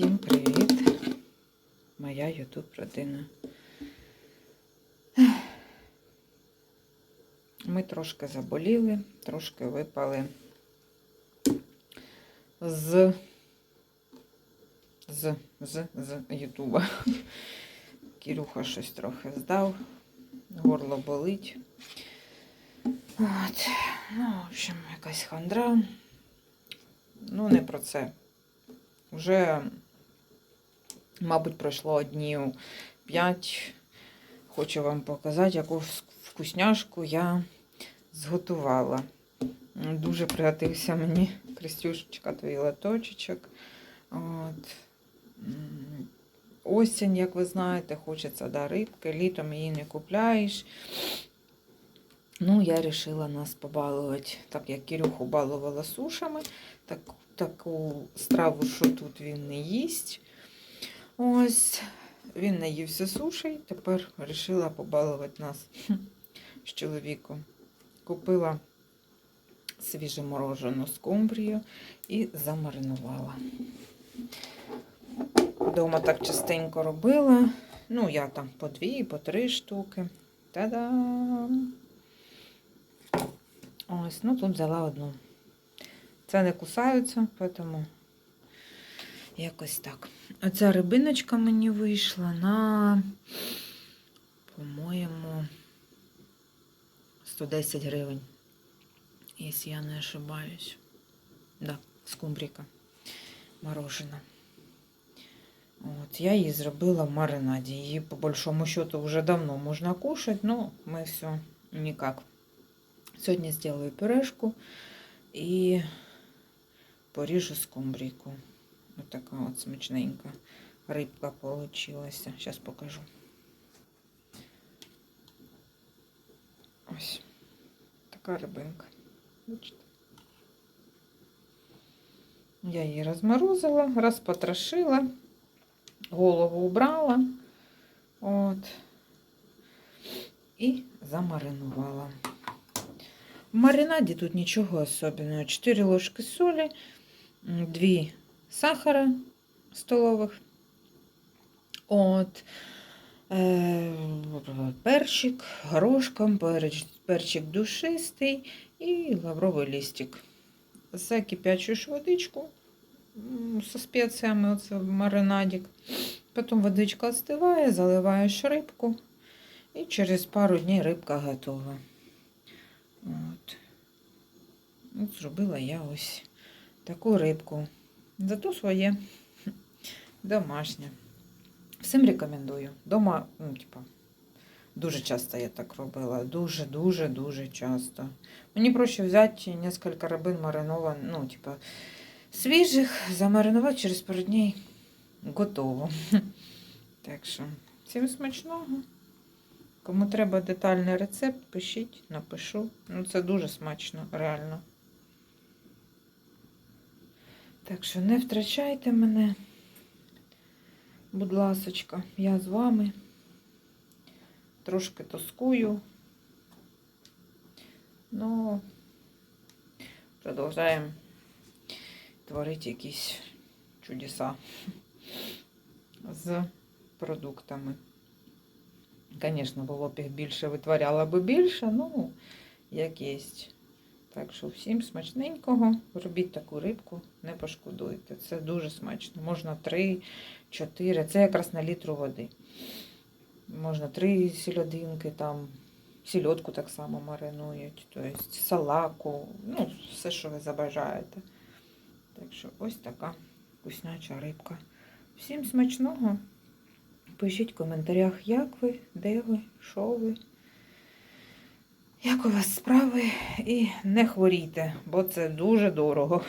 Всім привіт, моя ютуб родина. Ми трошки заболіли, трошки випали з з, з, з Ютуба. Кірюха щось трохи здав, горло болить. От. Ну, в общем, якась хандра. Ну, не про це. Вже, мабуть, пройшло днів 5. Хочу вам показати, яку вкусняшку я зготувала. Дуже пригодився мені Крістюшечка, твій латочечок. От. Осінь, як ви знаєте, хочеться да, рибки, літом її не купляєш. Ну, я вирішила нас побалувати, так як Кирюху балувала сушами, так, таку страву, що тут він не їсть. Ось, він наївся сушей, тепер вирішила побалувати нас з чоловіком. Купила свіже морожену скумбрію і замаринувала. Дома так частенько робила. Ну, я там по дві, по три штуки. Та-дам! Ось, ну тут взяла одну. Це не кусаються, тому якось так. Оця рибиночка мені вийшла на, по-моєму, 110 гривень. Якщо я не ошибаюсь. Да, скумбріка морожена. От, я її зробила в маринаді. Її, по большому счету, вже давно можна кушати, но ми все ніяк. Сьогодні зроблю пюрешку і поріжу скумбрійку. Ось така от смачненька рибка получилася. Зараз покажу. Ось така рибинка. Бачите? Я її розморозила, розпотрошила, голову убрала. От. І замаринувала. В маринаді тут нічого особенного. 4 ложки солі, 2 сахара столових. От, е, перчик, горошком, перч, перчик душистий і лавровий листик. Закипячуєш водичку со спеціями, оце маринадик. Потім водичка остиває, заливаєш рибку. І через пару днів рибка готова. От. От зробила я ось таку рибку. Зато своє домашнє. Всім рекомендую. Дома, ну, типа, дуже часто я так робила. Дуже-дуже-дуже часто. Мені проще взяти несколько рибин маринованих, ну, типа, свіжих, замаринувати через пару днів. Готово. Так що, всім смачного. Кому треба детальний рецепт, пишіть, напишу. Ну, це дуже смачно, реально. Так що не втрачайте мене, будь ласочка, я з вами. Трошки тоскую. Ну, продовжуємо творити якісь чудеса з продуктами. Звісно, було б їх більше, витворяла би більше, ну, як є. Так що всім смачненького. Робіть таку рибку, не пошкодуйте. Це дуже смачно. Можна 3-4, це якраз на літру води. Можна 3 сільодинки, там, сільодку так само маринують, тобто салаку, ну, все, що ви забажаєте. Так що ось така вкусняча рибка. Всім смачного! Пишіть в коментарях, як ви, де ви, що ви, як у вас справи. І не хворійте, бо це дуже дорого.